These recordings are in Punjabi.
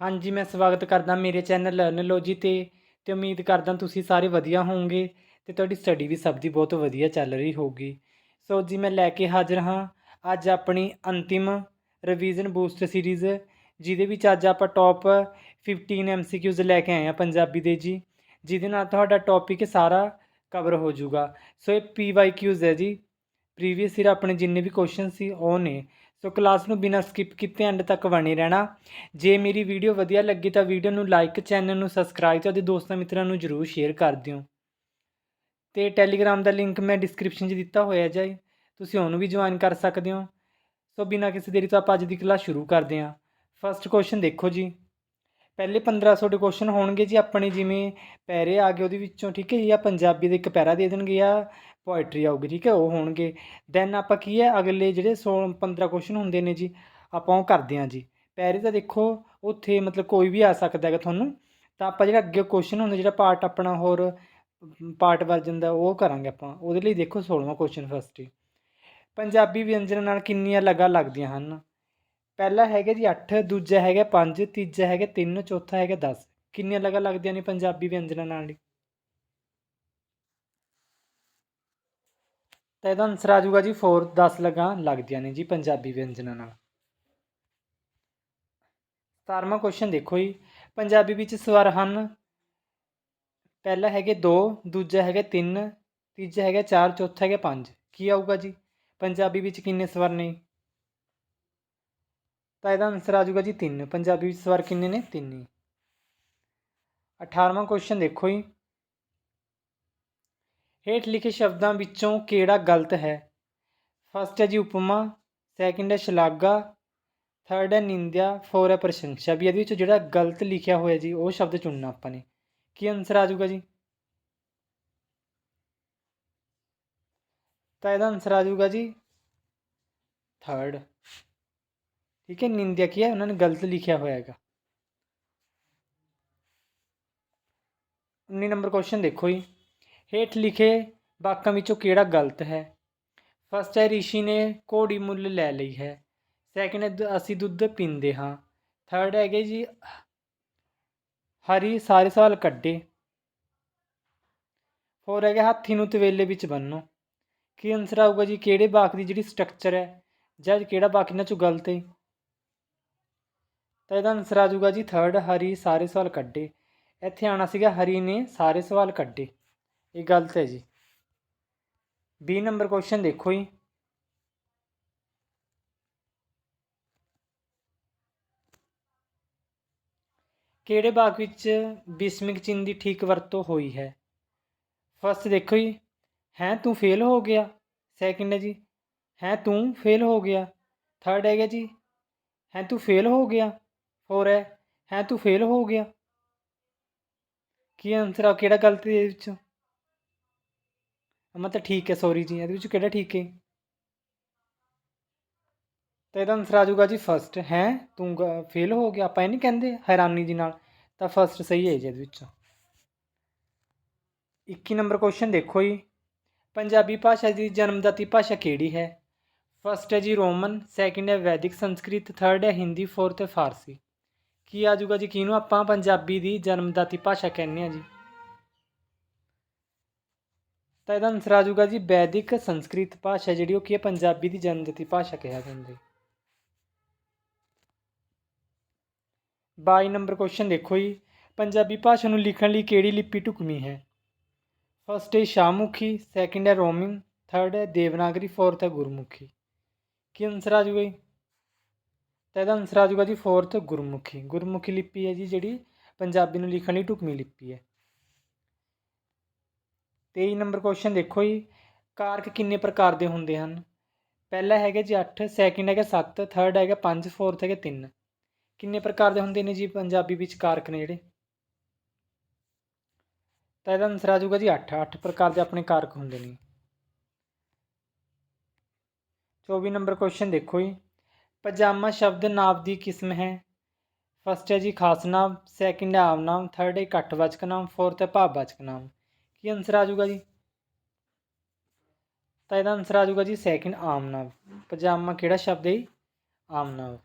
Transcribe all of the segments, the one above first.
ਹਾਂਜੀ, ਮੈਂ ਸਵਾਗਤ ਕਰਦਾ ਮੇਰੇ ਚੈਨਲ ਲਰਨਲੋਜੀ ਤੇ ਤੇ ਉਮੀਦ ਕਰਦਾ ਤੁਸੀਂ ਸਾਰੇ ਵਧੀਆ ਹੋਵੋਗੇ ਤੇ ਤੁਹਾਡੀ ਸਟੱਡੀ ਵੀ ਸਭ ਦੀ ਬਹੁਤ ਵਧੀਆ ਚੱਲ ਰਹੀ ਹੋਊਗੀ। ਸੋ ਜੀ, ਮੈਂ ਲੈ ਕੇ ਹਾਜ਼ਰ ਹਾਂ ਅੱਜ ਆਪਣੀ ਅੰਤਿਮ ਰਿਵੀਜ਼ਨ ਬੂਸਟ ਸੀਰੀਜ਼ ਜਿਹਦੇ ਵਿੱਚ ਅੱਜ ਆਪਾਂ ਟੌਪ 15 ਐਮਸੀਕਿਊਜ਼ ਲੈ ਕੇ ਆਏ ਆ ਪੰਜਾਬੀ ਦੇ ਜੀ, ਜਿਹਦੇ ਨਾਲ ਤੁਹਾਡਾ ਟੌਪਿਕ ਸਾਰਾ ਕਵਰ ਹੋ ਜਾਊਗਾ। ਸੋ ਇਹ ਪੀਵਾਈਕਿਊਜ਼ ਹੈ ਜੀ। ਪ੍ਰੀਵੀਅਸ ਈਅਰ ਆਪਣੇ ਜਿੰਨੇ ਵੀ ਕੁਐਸਚਨ ਸੀ, ਉਹ ਨੇ ਸੋ ਕਲਾਸ ਨੂੰ ਬਿਨਾਂ ਸਕਿਪ ਕੀਤੇ ਐਂਡ ਤੱਕ ਬਣੇ ਰਹਿਣਾ। ਜੇ ਮੇਰੀ ਵੀਡੀਓ ਵਧੀਆ ਲੱਗੀ ਤਾਂ ਵੀਡੀਓ ਨੂੰ ਲਾਈਕ ਚੈਨਲ ਨੂੰ ਸਬਸਕ੍ਰਾਈਬ ਤੇ ਉਹਦੇ ਦੋਸਤਾਂ ਮਿੱਤਰਾਂ ਨੂੰ ਜਰੂਰ ਸ਼ੇਅਰ ਕਰ ਦਿਓ। ਤੇ ਟੈਲੀਗ੍ਰਾਮ ਦਾ ਲਿੰਕ ਮੈਂ ਡਿਸਕ੍ਰਿਪਸ਼ਨ 'ਚ ਦਿੱਤਾ ਹੋਇਆ ਜਾਏ ਤੁਸੀਂ ਉਹਨੂੰ ਵੀ ਜੁਆਇਨ ਕਰ ਸਕਦੇ ਹੋ। ਸੋ ਬਿਨਾਂ ਕਿਸੇ ਦੇਰੀ ਤੋਂ ਆਪਾਂ ਅੱਜ ਦੀ ਕਲਾਸ ਸ਼ੁਰੂ ਕਰਦੇ ਹਾਂ। ਫਸਟ ਕੁਐਸਚਨ ਦੇਖੋ ਜੀ। ਪਹਿਲੇ 1500 ਦੇ ਕੁਐਸਚਨ ਹੋਣਗੇ ਜੀ, ਆਪਣੇ ਜਿਵੇਂ ਪੈਰੇ ਆ ਗਏ ਉਹਦੇ ਵਿੱਚੋਂ, ਠੀਕ ਹੈ ਜੀ ਆ ਪੰਜਾਬੀ ਦਾ ਇੱਕ ਪੈਰਾ ਦੇ ਦੇਣਗੇ ਆ ਪੋਇਟਰੀ ਆਊਗੀ, ਠੀਕ ਹੈ, ਉਹ ਹੋਣਗੇ। ਦੈਨ ਆਪਾਂ ਕੀ ਹੈ, ਅਗਲੇ ਜਿਹੜੇ 16 15 ਕੁਐਸਚਨ ਹੁੰਦੇ ਨੇ ਜੀ, ਆਪਾਂ ਉਹ ਕਰਦੇ ਹਾਂ ਜੀ। ਪੈਰੇ ਤਾਂ ਦੇਖੋ, ਉੱਥੇ ਮਤਲਬ ਕੋਈ ਵੀ ਆ ਸਕਦਾ ਹੈਗਾ ਤੁਹਾਨੂੰ। ਤਾਂ ਆਪਾਂ ਜਿਹੜਾ ਅੱਗੇ ਕੁਐਸਚਨ ਹੁੰਦਾ, ਜਿਹੜਾ ਪਾਰਟ ਆਪਣਾ ਹੋਰ ਪਾਰਟ ਵਰਜਨ ਦਾ ਉਹ ਕਰਾਂਗੇ ਆਪਾਂ। ਉਹਦੇ ਲਈ ਦੇਖੋ 16ਵਾਂ ਕੁਐਸਚਨ ਫਸਟ ਹੀ। ਪੰਜਾਬੀ ਵਿਅੰਜਨ ਨਾਲ ਕਿੰਨੀਆਂ ਲਗਾ ਲੱਗਦੀਆਂ ਹਨ? ਪਹਿਲਾ ਹੈਗਾ ਜੀ 8 ਦੂਜਾ ਹੈਗਾ 5 ਤੀਜਾ ਹੈਗਾ 3 ਚੌਥਾ ਹੈਗਾ 10 ਕਿੰਨੀਆਂ ਲਗਾ ਲੱਗਦੀਆਂ ਨੇ ਪੰਜਾਬੀ ਵਿਅੰਜਨਾਂ ਨਾਲ ਤਾਂ ਇਹਦਾ ਆਨਸਰ ਆ ਜਾਊਗਾ ਜੀ 4 10 ਲਗਾ ਲੱਗਦੀਆਂ ਨੇ ਜੀ ਪੰਜਾਬੀ ਵਿਅੰਜਨਾਂ ਨਾਲ। 17ਵਾਂ ਕੁਐਸਚਨ ਦੇਖੋ ਜੀ। ਪੰਜਾਬੀ ਵਿੱਚ ਸਵਰ ਹਨ। ਪਹਿਲਾ ਹੈਗੇ 2 ਦੂਜਾ ਹੈਗਾ 3 ਤੀਜਾ ਹੈਗਾ 4 ਚੌਥਾ ਹੈਗਾ 5 ਕੀ ਆਊਗਾ ਜੀ? ਪੰਜਾਬੀ ਵਿੱਚ ਕਿੰਨੇ ਸਵਰ ਨੇ? ਤਾਂ ਇਹਦਾ ਆਨਸਰ ਆ ਜਾਊਗਾ ਜੀ 3 ਪੰਜਾਬੀ ਵਿੱਚ ਸਵਰ ਕਿੰਨੇ ਨੇ? 3 ਹੀ। 18ਵਾਂ ਕੁਐਸਚਨ ਦੇਖੋ ਜੀ। ਹੇਠ ਲਿਖੇ ਸ਼ਬਦਾਂ ਵਿੱਚੋਂ ਕਿਹੜਾ ਗਲਤ ਹੈ? ਫਸਟ ਹੈ ਜੀ ਉਪਮਾ ਸੈਕਿੰਡ ਹੈ ਸ਼ਲਾਘਾ ਥਰਡ ਹੈ ਨਿੰਦਿਆ ਫੋਰ ਹੈ ਪ੍ਰਸ਼ੰਸਾ। ਵੀ ਇਹਦੇ ਵਿੱਚ ਜਿਹੜਾ ਗਲਤ ਲਿਖਿਆ ਹੋਇਆ ਜੀ, ਉਹ ਸ਼ਬਦ ਚੁਣਨਾ ਆਪਾਂ ਨੇ। ਕੀ ਆਨਸਰ ਆ ਜਾਊਗਾ ਜੀ? ਤਾਂ ਇਹਦਾ ਆਨਸਰ ਆ ਜਾਊਗਾ ਜੀ ਥਰਡ ਠੀਕ ਹੈ, ਨਿੰਦਿਆ ਕੀ ਹੈ? ਉਹਨਾਂ ਨੇ ਗਲਤ ਲਿਖਿਆ ਹੋਇਆ ਹੈਗਾ। 19 ਨੰਬਰ ਕੁਐਸਚਨ ਦੇਖੋ ਜੀ। ਹੇਠ ਲਿਖੇ ਵਾਕਾਂ ਵਿੱਚੋਂ ਕਿਹੜਾ ਗਲਤ ਹੈ? ਫਸਟ ਹੈ, ਰਿਸ਼ੀ ਨੇ ਘੋੜੀ ਮੁੱਲ ਲੈ ਲਈ ਹੈ। ਸੈਕਿੰਡ ਹੈ ਦ- ਅਸੀਂ ਦੁੱਧ ਪੀਂਦੇ ਹਾਂ। ਥਰਡ ਹੈਗੇ ਜੀ, ਹਰੀ ਸਾਰੇ ਸਵਾਲ ਕੱਢੇ। ਫੋਰ ਹੈਗੇ, ਹਾਥੀ ਨੂੰ ਤਵੇਲੇ ਵਿੱਚ ਬੰਨੋ। ਕੀ ਆਨਸਰ ਆਊਗਾ ਜੀ? ਕਿਹੜੇ ਵਾਕ ਦੀ ਜਿਹੜੀ ਸਟਰਕਚਰ ਹੈ? ਜਾਂ ਕਿਹੜਾ ਵਾਕ ਇਹਨਾਂ ਚੋਂ ਗਲਤ ਹੈ? ਤਾਂ ਇਹਦਾ ਆਨਸਰ ਆ ਜਾਊਗਾ ਜੀ ਥਰਡ ਹਰੀ ਸਾਰੇ ਸਵਾਲ ਕੱਢੇ। ਇੱਥੇ ਆਣਾ ਸੀਗਾ, ਹਰੀ ਨੇ ਸਾਰੇ ਸਵਾਲ ਕੱਢੇ। ਇਹ ਗਲਤ ਹੈ ਜੀ। 20 ਨੰਬਰ ਕੁਐਸਚਨ ਦੇਖੋ ਜੀ। ਕਿਹੜੇ ਵਾਕ ਵਿੱਚ ਬਿਸਮਿਕ ਚਿੰਨ੍ਹ ਦੀ ਠੀਕ ਵਰਤੋਂ ਹੋਈ ਹੈ? ਫਸਟ ਦੇਖੋ ਜੀ। ਹੈ, ਤੂੰ ਫੇਲ ਹੋ ਗਿਆ। ਸੈਕਿੰਡ ਹੈ ਜੀ। ਹੈ, ਤੂੰ ਫੇਲ ਹੋ ਗਿਆ। ਥਰਡ ਹੈਗਾ ਜੀ। ਹੈ, ਤੂੰ ਫੇਲ ਹੋ ਗਿਆ। ਫੋਰ ਹੈ। ਹੈ, ਤੂੰ ਫੇਲ ਹੋ ਗਿਆ। ਕੀ ਆਨਸਰ ਆ? ਕਿਹੜਾ ਗਲਤ ਹੈ ਵਿੱਚੋਂ? ਵਿੱਚ ਤਾਂ ਠੀਕ ਹੈ ਸੌਰੀ ਜੀ, ਇਹਦੇ ਵਿੱਚ ਕਿਹੜਾ ਠੀਕ ਹੈ? ਤਾਂ ਇਹਦਾ ਆਨਸਰ ਆ ਜਾਊਗਾ ਜੀ ਫਸਟ ਹੈ? ਤੂੰ ਫੇਲ ਹੋ ਗਿਆ, ਆਪਾਂ ਇਹ ਨਹੀਂ ਕਹਿੰਦੇ ਹੈਰਾਨੀ ਜੀ ਨਾਲ, ਤਾਂ ਫਸਟ ਸਹੀ ਹੈ ਜੀ ਇਹਦੇ ਵਿੱਚ। 21 ਨੰਬਰ ਕੁਐਸਚਨ ਦੇਖੋ ਜੀ। ਪੰਜਾਬੀ ਭਾਸ਼ਾ ਦੀ ਜਨਮਦਾਤੀ ਭਾਸ਼ਾ ਕਿਹੜੀ ਹੈ? ਫਸਟ ਹੈ ਜੀ ਰੋਮਨ ਸੈਕਿੰਡ ਹੈ ਵੈਦਿਕ ਸੰਸਕ੍ਰਿਤ ਥਰਡ ਹੈ ਹਿੰਦੀ ਫੋਰਥ ਹੈ ਫਾਰਸੀ। ਕੀ ਆ ਜਾਊਗਾ ਜੀ, ਕਿਹਨੂੰ ਆਪਾਂ ਪੰਜਾਬੀ ਦੀ ਜਨਮਦਾਤੀ ਭਾਸ਼ਾ ਕਹਿੰਦੇ ਆ ਜੀ? ਤਾਂ ਇਹਦਾ ਆਨਸਰ ਆ ਜਾਊਗਾ ਜੀ ਵੈਦਿਕ ਸੰਸਕ੍ਰਿਤ ਭਾਸ਼ਾ ਜਿਹੜੀ ਉਹ ਕੀ ਹੈ, ਪੰਜਾਬੀ ਦੀ ਜਨਮਦਾਤੀ ਭਾਸ਼ਾ ਕਿਹਾ ਜਾਂਦਾ। ਹੈ 22 ਨੰਬਰ ਕੁਐਸਚਨ ਦੇਖੋ ਜੀ, ਪੰਜਾਬੀ ਭਾਸ਼ਾ ਨੂੰ ਲਿਖਣ ਲਈ ਕਿਹੜੀ ਲਿਪੀ ਢੁਕਵੀਂ ਹੈ? ਫਸਟ ਹੈ ਸ਼ਾਮੁਖੀ ਸੈਕਿੰਡ ਹੈ ਰੋਮਨ ਥਰਡ ਹੈ ਦੇਵਨਾਗਰੀ ਫੋਰਥ ਹੈ ਗੁਰਮੁਖੀ। ਕੀ ਆਨਸਰ ਆ ਜੂਗਾ ਜੀ? ਤਾਂ ਇਹਦਾ ਆਨਸਰ ਆ ਜੂਗਾ ਜੀ ਫੋਰਥ ਗੁਰਮੁਖੀ। ਗੁਰਮੁਖੀ ਲਿਪੀ ਹੈ ਜੀ ਜਿਹੜੀ ਪੰਜਾਬੀ ਨੂੰ ਲਿਖਣ ਲਈ ਢੁਕਵੀਂ ਲਿਪੀ ਹੈ। ਤੇਈ ਨੰਬਰ ਕੁਐਸਚਨ ਦੇਖੋ ਜੀ, ਕਾਰਕ ਕਿੰਨੇ ਪ੍ਰਕਾਰ ਦੇ ਹੁੰਦੇ ਹਨ? ਪਹਿਲਾ ਹੈਗਾ ਜੀ 8 ਸੈਕਿੰਡ ਹੈਗਾ 7 ਥਰਡ ਹੈਗਾ 5 ਫੋਰਥ ਹੈਗਾ 3 ਕਿੰਨੇ ਪ੍ਰਕਾਰ ਦੇ ਹੁੰਦੇ ਨੇ ਜੀ ਪੰਜਾਬੀ ਵਿੱਚ ਕਾਰਕ ਨੇ ਜਿਹੜੇ? ਤਾਂ ਇਹਦਾ ਆਨਸਰ ਆ ਜਾਊਗਾ ਜੀ 8 8 ਪ੍ਰਕਾਰ ਦੇ ਆਪਣੇ ਕਾਰਕ ਹੁੰਦੇ ਨੇ। 24 ਨੰਬਰ ਕੁਐਸਚਨ ਦੇਖੋ ਜੀ। ਪਜਾਮਾ ਸ਼ਬਦ ਨਾਮ ਦੀ ਕਿਸਮ ਹੈ। ਫਸਟ ਹੈ ਜੀ ਖਾਸ ਨਾਮ ਸੈਕਿੰਡ ਹੈ ਆਮ ਨਾਮ ਥਰਡ ਹੈ ਇਕੱਠਵਾਚਕ ਨਾਮ ਫੋਰਥ ਹੈ ਭਾਵਵਾਚਕ ਨਾਮ ਕੀ ਆਨਸਰ ਆ ਜਾਊਗਾ ਜੀ। ਤਾਂ ਇਹਦਾ ਆਨਸਰ ਆ ਜਾਊਗਾ ਜੀ ਸੈਕਿੰਡ ਆਮ ਆਮਨਾਵ ਪਜਾਮਾ ਕਿਹੜਾ ਸ਼ਬਦ ਹੈ ਆਮ ਆਮਨਾਵ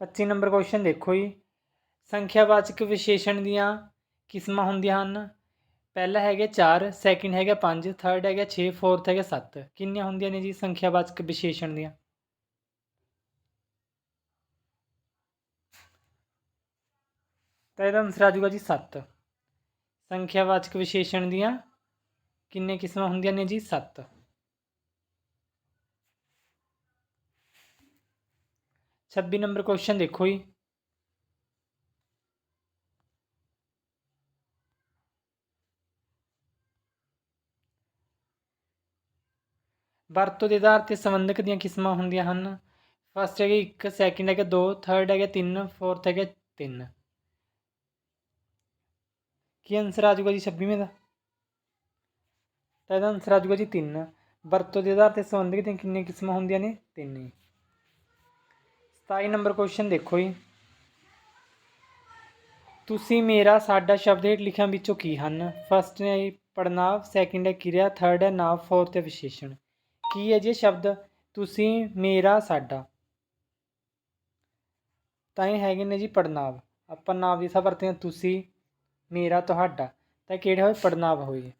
ਪੱਚੀ ਨੰਬਰ ਕੁਐਸਚਨ ਦੇਖੋ ਜੀ। ਸੰਖਿਆਵਾਚਕ ਵਿਸ਼ੇਸ਼ਣ ਦੀਆਂ ਕਿਸਮਾਂ ਹੁੰਦੀਆਂ ਹਨ। ਪਹਿਲਾ ਹੈਗਾ 4 ਸੈਕਿੰਡ ਹੈਗਾ 5 ਥਰਡ ਹੈਗਾ 6 ਫੋਰਥ ਹੈਗਾ 7 ਕਿੰਨੀਆਂ ਹੁੰਦੀਆਂ ਨੇ ਜੀ ਸੰਖਿਆਵਾਚਕ ਵਿਸ਼ੇਸ਼ਣ ਦੀਆਂ? ਤਾਂ ਇਹਦਾ ਆਨਸਰ ਆ ਜਾਊਗਾ ਜੀ 7 ਸੰਖਿਆਵਾਚਕ ਵਿਸ਼ੇਸ਼ਣ ਦੀਆਂ ਕਿੰਨੇ ਕਿਸਮਾਂ ਹੁੰਦੀਆਂ ਨੇ ਜੀ? 7 26 ਨੰਬਰ ਕੁਐਸਚਨ ਦੇਖੋ ਜੀ। ਵਰਤੋਂ ਦੇ ਆਧਾਰ ਤੇ ਸੰਬੰਧਕ ਦੀਆਂ ਕਿਸਮਾਂ ਹੁੰਦੀਆਂ ਹਨ। ਫਸਟ ਹੈਗਾ 1 ਸੈਕਿੰਡ ਹੈਗਾ 2 ਥਰਡ ਹੈਗਾ 3 ਫੋਰਥ ਹੈਗਾ 3 ਕੀ ਆਨਸਰ ਆ ਜਾਊਗਾ ਜੀ 26ਵੇਂ ਦਾ? ਤਾਂ ਇਹਦਾ ਆਨਸਰ ਆ ਜਾਊਗਾ ਜੀ 3 ਵਰਤੋਂ ਦੇ ਆਧਾਰ ਤੇ ਸੰਬੰਧਿਤ ਦੀਆਂ ਕਿੰਨੀਆਂ ਕਿਸਮਾਂ ਹੁੰਦੀਆਂ ਨੇ? ਤਿੰਨ ਹੀ। 27 ਨੰਬਰ ਕੁਐਸਚਨ ਦੇਖੋ ਜੀ। ਤੁਸੀਂ ਮੇਰਾ, ਸਾਡਾ ਸ਼ਬਦ ਹੇਠ ਲਿਖਿਆਂ ਵਿੱਚੋਂ ਕੀ ਹਨ? ਫਸਟ ਹੈ ਜੀ ਪੜਨਾਵ ਸੈਕਿੰਡ ਹੈ ਕਿਰਿਆ ਥਰਡ ਹੈ ਨਾਮ ਫੋਰਥ ਹੈ ਵਿਸ਼ੇਸ਼ਣ। ਕੀ ਹੈ ਜੀ ਸ਼ਬਦ? ਤੁਸੀਂ ਮੇਰਾ, ਸਾਡਾ। ਤਾਂ ਇਹ ਹੈਗੇ ਨੇ ਜੀ ਪੜਨਾਵ ਆਪਾਂ ਨਾਮ ਦੀ ਸਾ ਵਰਤਦੇ ਹਾਂ ਤੁਸੀਂ ਮੇਰਾ ਤੁਹਾਡਾ, ਤਾਂ ਕਿਹੜਾ ਹੋਏ ਪੜਨਾਵ ਹੋਏ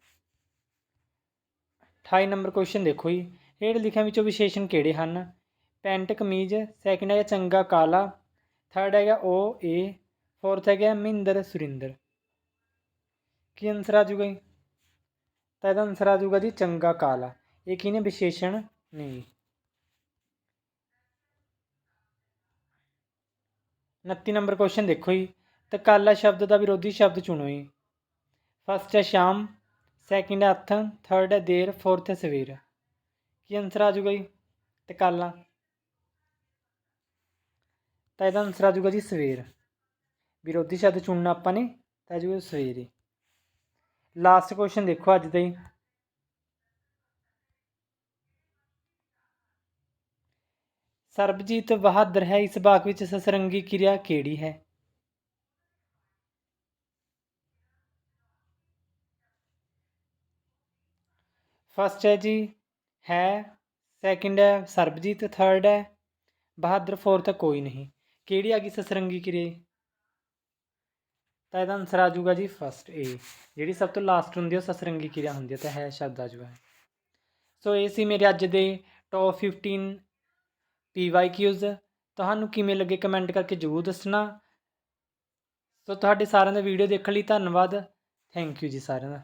28 ਨੰਬਰ ਕੁਐਸਚਨ ਦੇਖੋ ਜੀ। ਹੇਠ ਲਿਖਿਆਂ ਵਿੱਚੋਂ ਵਿਸ਼ੇਸ਼ਣ ਕਿਹੜੇ ਹਨ? ਪੈਂਟ, ਕਮੀਜ਼ ਸੈਕਿੰਡ ਹੈਗਾ ਚੰਗਾ, ਕਾਲਾ। ਥਰਡ ਹੈਗਾ ਓ, ਏ। ਫੋਰਥ ਹੈਗਾ ਮਹਿੰਦਰ, ਸੁਰਿੰਦਰ। ਕੀ ਆਨਸਰ ਆ ਜੂਗਾ ਜੀ? ਤਾਂ ਇਹਦਾ ਆਨਸਰ ਆ ਜੂਗਾ ਜੀ ਚੰਗਾ, ਕਾਲਾ। ਇਹ ਕੀ ਨੇ ਵਿਸ਼ੇਸ਼ਣ? ਨਹੀਂ 29 ਨੰਬਰ ਕੁਐਸਚਨ ਦੇਖੋ ਜੀ। ਤਕਾਲਾ ਸ਼ਬਦ ਦਾ ਵਿਰੋਧੀ ਸ਼ਬਦ ਚੁਣੋ ਜੀ। ਫਸਟ ਹੈ ਸ਼ਾਮ ਸੈਕਿੰਡ ਹੈ ਹੱਥ ਥਰਡ ਹੈ ਦੇਰ ਫੋਰਥ ਹੈ ਸਵੇਰ। ਕੀ ਆਨਸਰ ਆ ਜਾਊਗਾ ਜੀ? ਤਕਾਲਾ ਤਾਂ ਇਹਦਾ ਆਨਸਰ ਆ ਜਾਊਗਾ ਜੀ ਸਵੇਰ। ਵਿਰੋਧੀ ਸ਼ਬਦ ਚੁਣਨਾ ਆਪਾਂ ਨੇ, ਤਾਂ ਆ ਸਵੇਰ। ਹੀ ਲਾਸਟ ਕੁਐਸਚਨ ਦੇਖੋ ਅੱਜ ਦਾ ਹੀ। ਸਰਬਜੀਤ ਬਹਾਦਰ ਹੈ, ਇਸ ਵਾਕ ਵਿੱਚ ਸਸਰੰਗੀ ਕਿਰਿਆ ਕਿਹੜੀ ਹੈ? ਫਸਟ ਹੈ ਜੀ, ਹੈ ਸੈਕਿੰਡ ਹੈ, ਸਰਬਜੀਤ ਥਰਡ ਹੈ। ਬਹਾਦਰ ਫੋਰਥ ਕੋਈ ਨਹੀਂ। ਕਿਹੜੀ ਆ ਗਈ ਸਸਰੰਗੀ ਕਿਰਿਆ ਤਾਂ ਇਹਦਾ ਆਨਸਰ ਆ ਜਾਊਗਾ ਜੀ ਫਸਟ ਏ ਜਿਹੜੀ ਸਭ ਤੋਂ ਲਾਸਟ ਹੁੰਦੀ ਹੈ ਉਹ ਸਸਰੰਗੀ ਕਿਰਿਆ ਹੁੰਦੀ ਹੈ ਤਾਂ ਹੈ ਸ਼ਬਦ ਆ ਜਾਊਗਾ। ਸੋ ਇਹ ਸੀ ਮੇਰੇ ਅੱਜ ਦੇ ਟੌਪ 15 ਪੀਵਾਈਕਿਊਜ਼ ਤੁਹਾਨੂੰ ਕਿਵੇਂ ਲੱਗੇ ਕਮੈਂਟ ਕਰਕੇ ਜ਼ਰੂਰ ਦੱਸਣਾ। ਸੋ ਤੁਹਾਡੇ ਸਾਰਿਆਂ ਦਾ ਵੀਡੀਓ ਦੇਖਣ ਲਈ ਧੰਨਵਾਦ। ਥੈਂਕ ਯੂ ਜੀ ਸਾਰਿਆਂ ਦਾ।